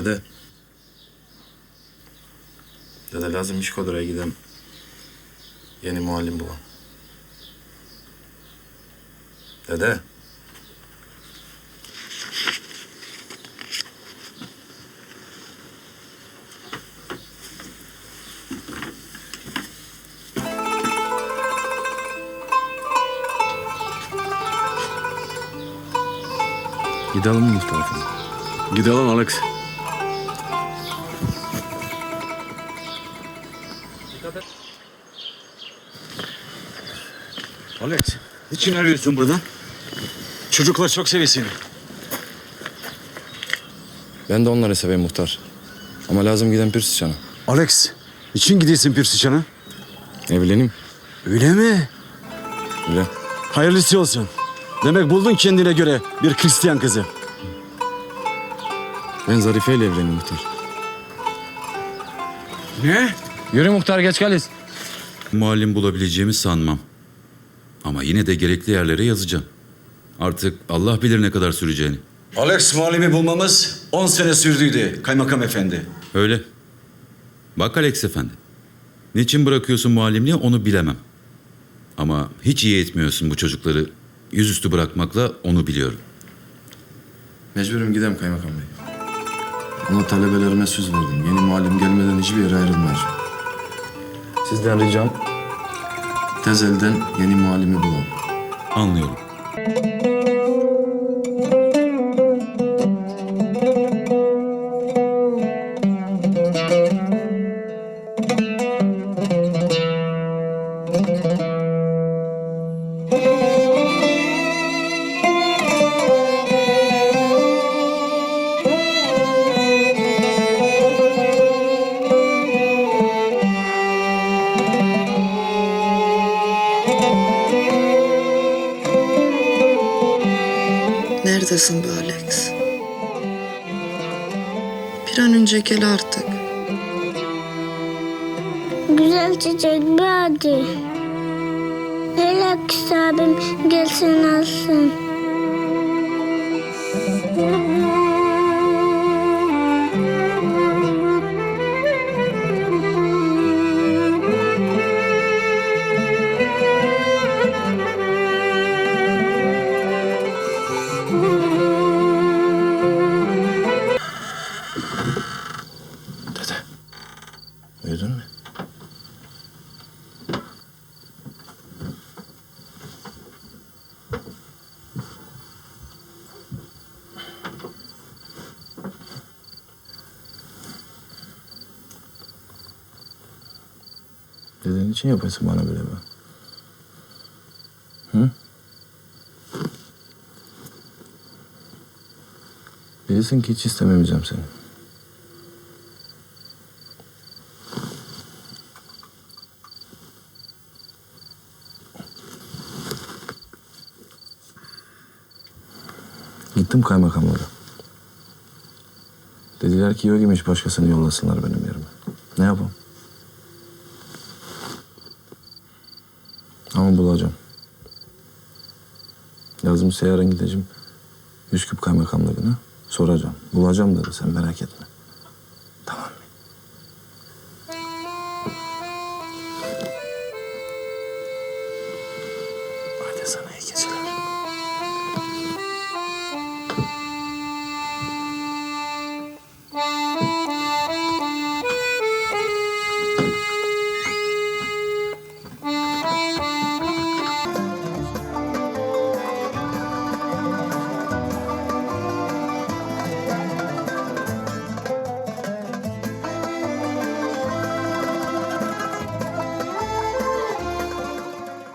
Dede. Dede lazım iş koduraya gidem. Yeni muallim bulan. Dede. Gidelim mi muhtar efendi? Gidelim Alex. Alex, niçin arıyorsun buradan? Çocuklar çok seviyor seni. Ben de onları seveyim muhtar. Ama lazım giden bir sıçana. Alex, niçin gidiyorsun bir sıçana? Evleneyim. Öyle mi? Öyle. Hayırlısı olsun. Demek buldun kendine göre bir Hristiyan kızı. Ben Zarife ile evleneyim muhtar. Ne? Yürü muhtar geç geliz. Muallim bulabileceğimi sanmam. Ama yine de gerekli yerlere yazacağım. Artık Allah bilir ne kadar süreceğini. Alex muallimi bulmamız 10 sene sürdüydü kaymakam efendi. Öyle. Bak Alex Efendi. Niçin bırakıyorsun muallimliği onu bilemem. Ama hiç iyi etmiyorsun bu çocukları yüzüstü bırakmakla onu biliyorum. Mecburum gidem kaymakam bey. Ama talebelerime söz verdim. Yeni muallim gelmeden hiçbir yere ayrılmayacağım. Sizden ricam tez elden yeni muallimi bulalım. Anlıyorum. Neredesin be Alex? Bir an önce gel artık. Güzel çiçek bir hadi. Relax abim gelsin alsın. Dede niçin yapıyorsun bana böyle be? Hı? Bilirsin ki hiç istememeyeceğim seni. Gittim kaymakamlara. Dediler ki yok imiş başkasını yollasınlar benim yerime. Ne yapalım? Ama bulacağım. Yazım yarın gideceğim. Üsküp kaymakamlığına soracağım. Bulacağım dedi sen merak etme. Tamam? Hadi sana iyi geceler.